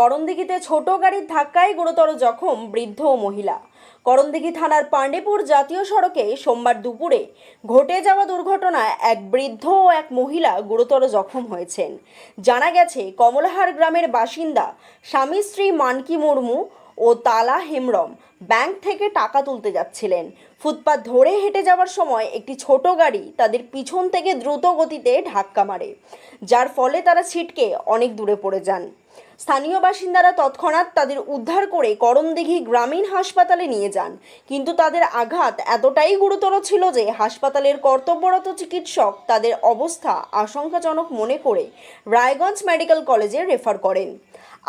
করণদিঘিতে ছোট গাড়ির ধাক্কায় গুরুতর জখম বৃদ্ধ ও মহিলা। করণদিঘি থানার পাণ্ডেপুর জাতীয় সড়কে সোমবার দুপুরে ঘটে যাওয়া দুর্ঘটনায় এক বৃদ্ধ ও এক মহিলা গুরুতর জখম হয়েছেন। জানা গেছে, কমলাহার গ্রামের বাসিন্দা স্বামী স্ত্রী মানকি মুর্মু ও তালা হেমরম ব্যাংক থেকে টাকা তুলতে যাচ্ছিলেন। ফুটপাত ধরে হেঁটে যাওয়ার সময় একটি ছোট গাড়ি তাদের পিছন থেকে দ্রুত গতিতে ধাক্কা মারে, যার ফলে তারা ছিটকে অনেক দূরে পড়ে যান। স্থানীয় বাসিন্দারা তৎক্ষণাৎ তাদের উদ্ধার করে করণদিঘি গ্রামীণ হাসপাতালে নিয়ে যান। কিন্তু তাদের আঘাত এতটাই গুরুতর ছিল যে হাসপাতালের কর্তব্যরত চিকিৎসক তাদের অবস্থা আশঙ্কাজনক মনে করে রায়গঞ্জ মেডিকেল কলেজে রেফার করেন।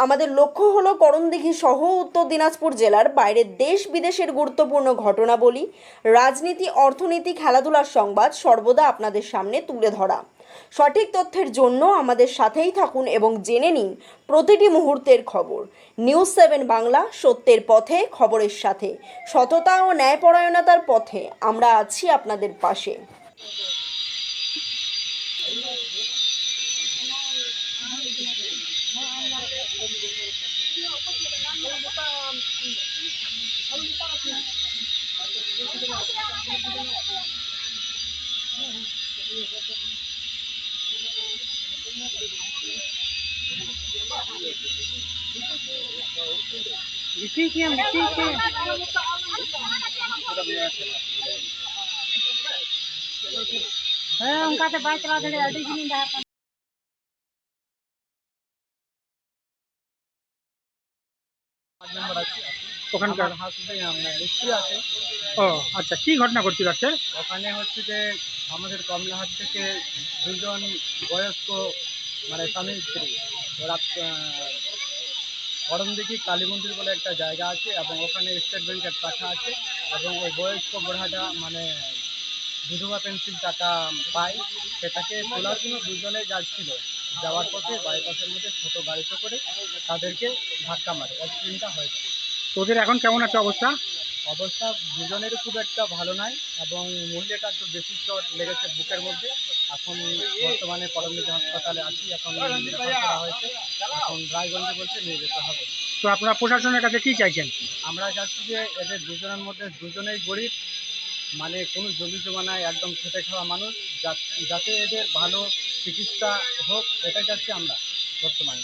আমাদের লক্ষ্য হলো করণদিঘি সহ উত্তর দিনাজপুর জেলার বাইরের দেশ বিদেশের গুরুত্বপূর্ণ ঘটনাবলী, রাজনীতি, অর্থনীতি, খেলাধুলার সংবাদ সর্বদা আপনাদের সামনে তুলে ধরা। সঠিক তথ্যের জন্য আমাদের সাথেই থাকুন এবং জেনে নিন প্রতিটি মুহূর্তের খবর। নিউজ সেভেন বাংলা, সত্যের পথে, খবরের সাথে। সততা ও ন্যায়পরায়ণতার পথে আমরা আছি আপনাদের পাশে। Thank you. हम इसी के হ্যাঁ उनका तो बाइक चला दे अड़ी की नींद है ওখানকার হাসপাতালে আমরা স্ত্রী আছে ও আচ্ছা কি ঘটনা ঘটছিল আজকে ওখানে হচ্ছে যে আমাদের কমলাহাট থেকে দুজন বয়স্ক মানে স্বামী স্ত্রী ওরা করমদিঘি কালী মন্দির বলে একটা জায়গা আছে এবং ওখানে স্টেট ব্যাংকের শাখা আছে এবং ওই বয়স্ক বুড়াটা মানে বিধবা পেন্সিল টাকা পায়, সেটাকে তোলার জন্য দুজনে যাচ্ছিল। যাওয়ার পথে বাইপাসের মধ্যে ছোটো গাড়িতে করে তাদেরকে ধাক্কা মারে। অ্যাক্সিডেন্টটা হয়েছে। তোদের এখন কেমন আছে অবস্থা? অবস্থা দুজনেরই খুব একটা ভালো নয় এবং মহিলাটা একটু বেশি চট লেগেছে বুকের মধ্যে। এখন বর্তমানে করমদিঘি হাসপাতালে আছি এখন করা হয়েছে এখন রায়গঞ্জে বলছে নিয়ে যেতে হবে। তো আপনারা প্রশাসনের কাছে কি চাইছেন? আমরা চাচ্ছি যে এদের দুজনের মধ্যে দুজনেই গরিব মানে কোনো জমি জমা নাই একদম খেটে খাওয়া মানুষ যা- যাতে এদের ভালো চিকিৎসা হোক এটাই চাচ্ছি আমরা বর্তমানে।